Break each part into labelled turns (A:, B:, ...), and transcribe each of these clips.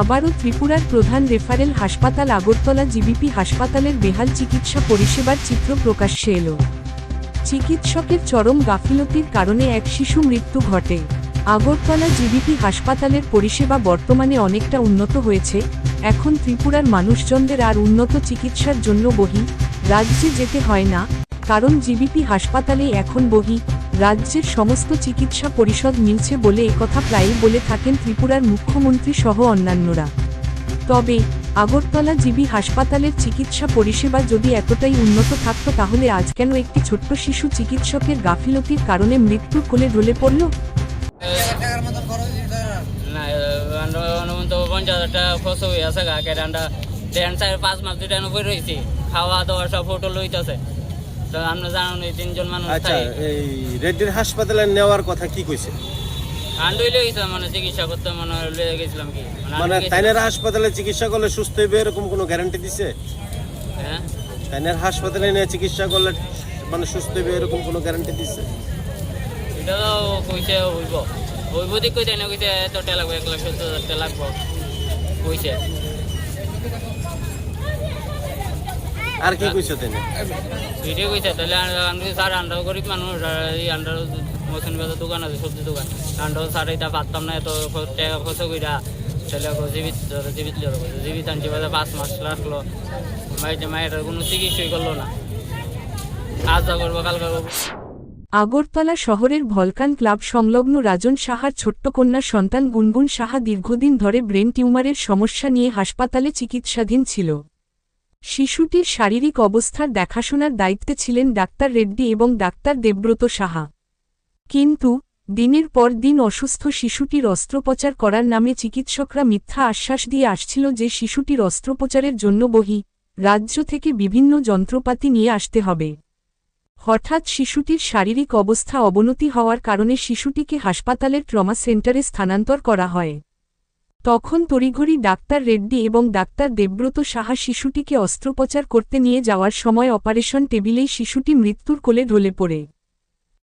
A: আবারও ত্রিপুরার প্রধান রেফারেল হাসপাতাল আগরতলা জিবিপি হাসপাতালের বেহাল চিকিৎসা পরিষেবার চিত্র প্রকাশ্যে এলো। চিকিৎসকের চরম গাফিলতির কারণে এক শিশু মৃত্যু ঘটে। আগরতলা জিবিপি হাসপাতালের পরিষেবা বর্তমানে অনেকটা উন্নত হয়েছে। এখন ত্রিপুরার মানুষজনদের আর উন্নত চিকিৎসার জন্য বহি, রাজ্যে যেতে হয় না, কারণ জিবিপি হাসপাতালে এখন বহি রাজ্যের সমস্ত চিকিৎসা পরিষদ মিলছে বলে একথা প্রায়ই বলে থাকেন ত্রিপুরার মুখ্যমন্ত্রী সহ অন্যান্যরা। তবে, আগরতলা জিবি হাসপাতালের চিকিৎসা পরিষেবা যদি এতটাই উন্নত থাকত তাহলে আজ কেন একটি ছোট্ট শিশু চিকিৎসকের গাফিলতির কারণে মৃত্যুর কোলে ঢলে পড়ল?
B: পাঁচ খাওয়া দাওয়া সব হোটেল লইতেছে তো আমরা জানো এই তিনজন মানুষ
C: আচ্ছা এই রেড্ডির হাসপাতালে নেওয়ার কথা কি কইছে?
B: আন্ডুই লইছে মানে চিকিৎসা করতে মানে লয়ে গেছিলাম কি?
C: মানে তাইনের হাসপাতালে চিকিৎসা করলে সুস্থ হইবে এরকম কোনো গ্যারান্টি দিছে?
B: হ্যাঁ।
C: তাইনের হাসপাতালে নিয়ে চিকিৎসা করলে মানে সুস্থ হইবে এরকম কোনো গ্যারান্টি দিছে?
B: এটা তো কইছে হইব। হইব দিক কইতে না কইছে এত লাগবে এক লাখ সত্তর হাজার টাকা লাগবো কইছে।
C: আর কি কইছে তাইনে
B: এটাই কইছে তাহলে আমরা স্যার আমরা গরিব মানুষ এই আন্ডার মৌসুমি বাজার দোকান আছে সবজি দোকান। আন্ডার স্যার এটা পারতাম না এত টাকা খরচ কইরা। তাহলে আকৌ জীবিত জীবিত জীবিত আনছি বাজে পাঁচ মাস রাখল মাইতে মায়ের কোনো চিকিৎসাই করল না। আজ যা করব কাল করব।
A: আগরতলা শহরের ভলকান ক্লাব সংলগ্ন রাজন সাহার ছোট্ট কন্যা সন্তান গুনগুন সাহা দীর্ঘদিন ধরে ব্রেন টিউমারের সমস্যা নিয়ে হাসপাতালে চিকিৎসাধীন ছিল। শিশুটির শারীরিক অবস্থার দেখাশোনার দায়িত্বে ছিলেন ডাক্তার রেড্ডি এবং ডাক্তার দেবব্রত সাহা। কিন্তু, দিনের পর দিন অসুস্থ শিশুটির অস্ত্রোপচার করার নামে চিকিৎসকরা মিথ্যা আশ্বাস দিয়ে আসছিল যে শিশুটির অস্ত্রোপচারের জন্য বহি রাজ্য থেকে বিভিন্ন যন্ত্রপাতি নিয়ে আসতে হবে। হঠাৎ শিশুটির শারীরিক অবস্থা অবনতি হওয়ার কারণে শিশুটিকে হাসপাতালের ট্রমা সেন্টারে স্থানান্তর করা হয়। তখন তড়িঘড়ি ডাক্তার রেড্ডি এবং ডাক্তার দেবব্রত সাহা শিশুটিকে অস্ত্রোপচার করতে নিয়ে যাওয়ার সময় অপারেশন টেবিলেই শিশুটি মৃত্যুর কোলে ঢলে পড়ে।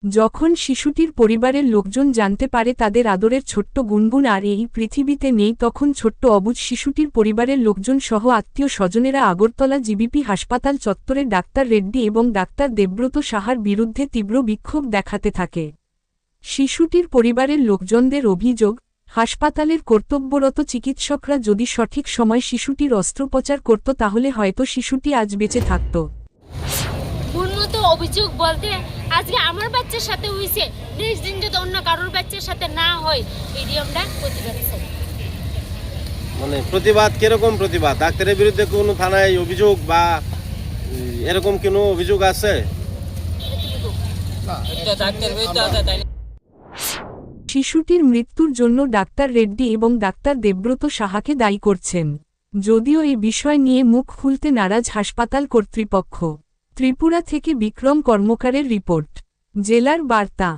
A: যখন শিশুটির পরিবারের লোকজন জানতে পারে তাদের আদরের ছোট্ট গুনগুন আর এই পৃথিবীতে নেই, তখন ছোট্ট অবুজ শিশুটির পরিবারের লোকজন সহ আত্মীয় স্বজনেরা আগরতলা জিবিপি হাসপাতাল চত্বরে ডাক্তার রেড্ডি এবং ডাক্তার দেবব্রত সাহার বিরুদ্ধে তীব্র বিক্ষোভ দেখাতে থাকে। শিশুটির পরিবারের লোকজনদের অভিযোগ হাসপাতালের কর্তব্যরত চিকিৎসকরা যদি সঠিক সময় শিশুটির অস্ত্রোপচার করত তাহলে হয়তো শিশুটি আজ বেঁচে থাকত।
D: উন্নত অভিযোগ বলতে আজকে আমার বাচ্চার সাথে হয়েছে নেক্সট দিন যদি অন্য কারোর বাচ্চার সাথে না হয় এটি আমরা প্রতিবাদ
C: মানে প্রতিবাদ কীরকম প্রতিবাদ? ডাক্তারের বিরুদ্ধে কোনো থানায় অভিযোগ বা এরকম কোনো অভিযোগ আছে?
B: ডাক্তার বিরুদ্ধে আছে তাই
A: শিশুটির মৃত্যুর জন্য ডাক্তার রেড্ডি এবং ডাক্তার দেবব্রত সাহাকে দায়ী করছেন। যদিও এই বিষয় নিয়ে মুখ খুলতে নারাজ হাসপাতাল কর্তৃপক্ষ। ত্রিপুরা থেকে বিক্রম কর্মকারের রিপোর্ট। জেলার বার্তা।